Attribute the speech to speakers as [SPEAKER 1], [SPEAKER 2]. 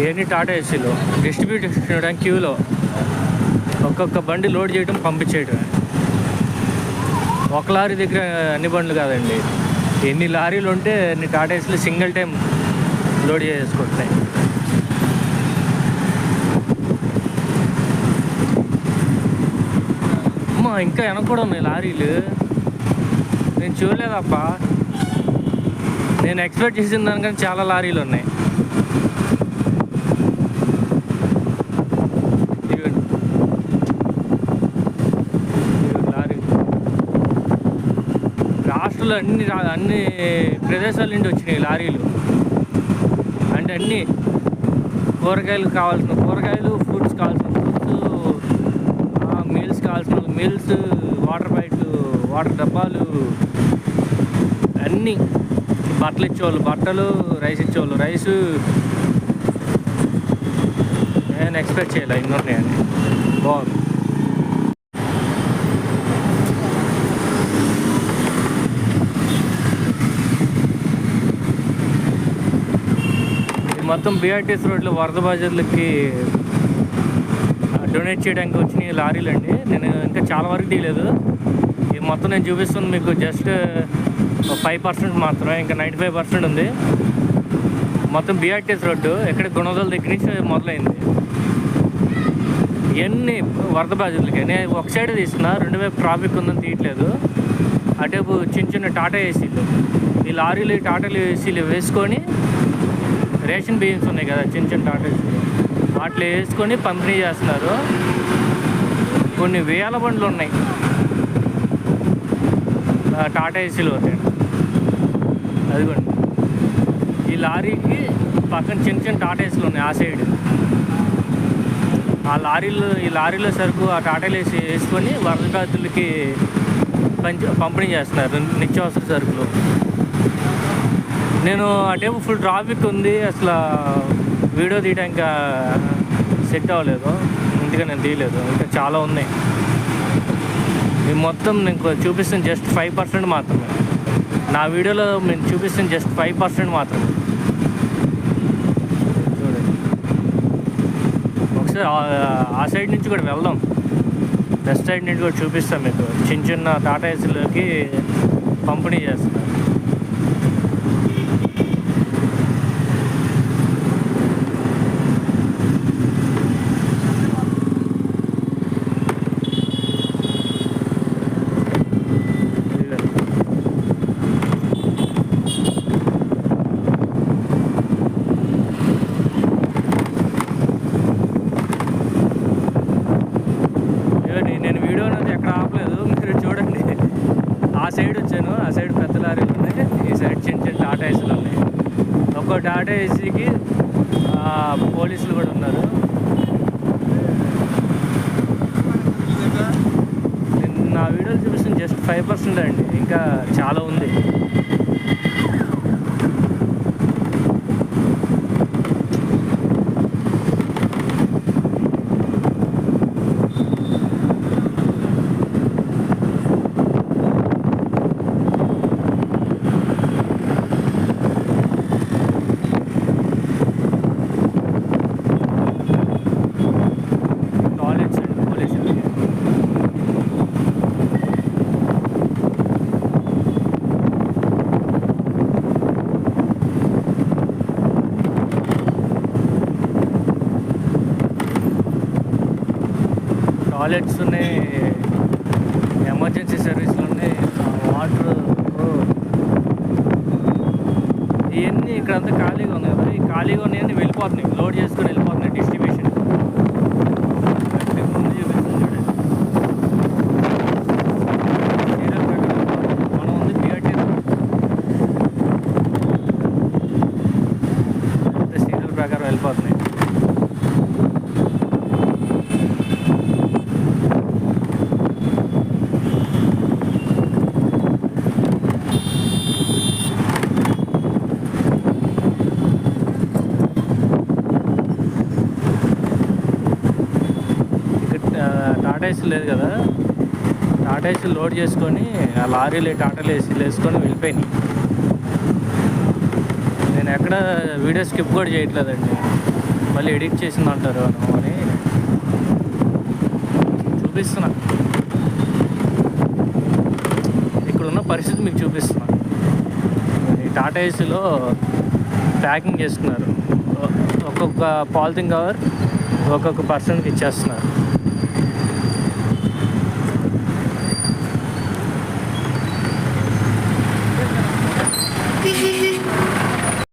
[SPEAKER 1] ఇవన్నీ టాటా ఏసీలో డిస్ట్రిబ్యూట్ చేయడానికి క్యూలో ఒక్కొక్క బండి లోడ్ చేయడం పంపించేయడం ఒక లారీ దగ్గర అన్ని బండ్లు కాదండి. ఎన్ని లారీలు ఉంటే ఎన్ని టాటా ఏసీలు సింగిల్ టైం లోడ్ చేసుకుంటున్నాయి అమ్మా ఇంకా వెనక కూడా ఉన్నాయి లారీలు. నేను చూడలేదప్పా నేను ఎక్స్పెక్ట్ చేసిన దానికంటే చాలా లారీలు ఉన్నాయి. రాష్ట్రంలో అన్ని అన్ని ప్రదేశాల నుండి వచ్చినాయి లారీలు. అంటే అన్ని కూరగాయలు కావాల్సిన కూరగాయలు ఫ్రూట్స్ కావాల్సిన ఫ్రూట్స్ మీల్స్ కావాల్సిన మీల్స్ వాటర్ బైట్లు వాటర్ డబ్బాలు అన్నీ బట్టలు ఇచ్చేవాళ్ళు బట్టలు రైస్ ఇచ్చేవాళ్ళు. రైస్ నేను ఎక్స్పెక్ట్ చేయలే ఇన్ని ఉన్నాయని బాగుంది. ఇది మొత్తం బీఆర్టీఎస్ రోడ్లో వరద బాధితులకి డొనేట్ చేయడానికి వచ్చిన లారీలు అండి నేను ఇంకా చాలా వరకు తీయలేదు. ఈ మొత్తం నేను చూపిస్తుంది మీకు. జస్ట్ ఫైవ్ పర్సెంట్ మాత్రమే ఇంకా నైంటీ ఫైవ్ పర్సెంట్ ఉంది. మొత్తం బీఆర్టీఎస్ రోడ్డు ఎక్కడ గుణదల దగ్గర నుంచి మొదలైంది. ఎన్ని వరద బాధితులకి నేను ఒక సైడ్ తీస్తున్నా రెండు వైపు ట్రాఫిక్ ఉందని తీయట్లేదు. అటేపు చిన్న చిన్న టాటా ఏసీలు ఈ లారీలు టాటాలు ఏసీలు వేసుకొని రేషన్ బియ్యమ్స్ ఉన్నాయి కదా చిన్న చిన్న టాటా ఏసీలు. వాటిలో వేసుకొని పంపిణీ చేస్తున్నారు. కొన్ని వేల బండ్లు ఉన్నాయి. టాటా ఏసీలు ఉంటాయి అదిగోండి. ఈ లారీకి పక్కన చిన్న చిన్న టాటా ఉన్నాయి ఆ సైడ్. ఆ లారీలు ఈ లారీలో సరుకు ఆ టాటాలు వేసి వేసుకొని వరద బాధితులకి పంచి పంపిణీ చేస్తున్నారు. నిత్యావసర సరుకులు. నేను అంటే ఫుల్ ట్రాఫిక్ ఉంది. అసలు వీడియో తీయడానికి సెట్ అవ్వలేదు. అందుకే నేను తీయలేదు. ఇంకా చాలా ఉన్నాయి. ఇది మొత్తం నేను చూపిస్తాను జస్ట్ ఫైవ్ పర్సెంట్ మాత్రమే. నా వీడియోలో నేను చూపిస్తుంది జస్ట్ ఫైవ్ పర్సెంట్ మాత్రమే చూడండి. ఒకసారి ఆ- ఆ సైడ్ నుంచి కూడా వెళ్దాం. వెస్ట్ సైడ్ నుంచి కూడా చూపిస్తాం మీకు. చిన్న చిన్న టాటా ఏసీలోకి పంపిణీ చేస్తున్నారు ఇదిగోండి, నేను వీడియో అనేది ఆపలేదు మీరు చూడండి. ఆ సైడ్ వచ్చాను. ఆ సైడ్ పెద్ద లారీలు ఉన్నాయి. ఈ సైడ్ చిన్న చిన్న టాటా ఏసీలు ఉన్నాయి. ఒక్కో టాటా ఏసీకి పోలీసులు కూడా ఉన్నారు. నేను నా వీడియోలు చూపిస్తుంది. జస్ట్ ఫైవ్ పర్సెంట్ అండి. ఇంకా చాలా ఉంది టాయిలెట్స్ అండి పోలీసులు టాయిలెట్స్ ఉన్నాయి ఎమర్జెన్సీ సర్వీసులు ఉన్నాయి వాటర్ ఇవన్నీ ఇక్కడ అంతా ఖాళీగా ఉన్నాయి. కదా ఈ ఖాళీగా ఉన్నాయని వెళ్ళిపోతున్నాయి లోడ్ చేసుకొని వెళ్ళిపోతున్నాయి టాటా ఏసీ లేదు కదా. టాటా ఏసీ లోడ్ చేసుకొని ఆ లారీలు టాటాలు ఏసీలు వేసుకొని వెళ్ళిపోయినాయి. నేను ఎక్కడ వీడియో స్కిప్ కూడా చేయట్లేదండి. మళ్ళీ ఎడిట్ చేసింది అంటారు అని చూపిస్తున్నా. ఇక్కడున్న పరిస్థితి మీకు చూపిస్తున్నా. ఈ టాటా ఏసీలో ప్యాకింగ్ చేస్తున్నారు ఒక్కొక్క పాలిథిన్ కవర్ ఒక్కొక్క పర్సన్కి ఇచ్చేస్తున్నారు.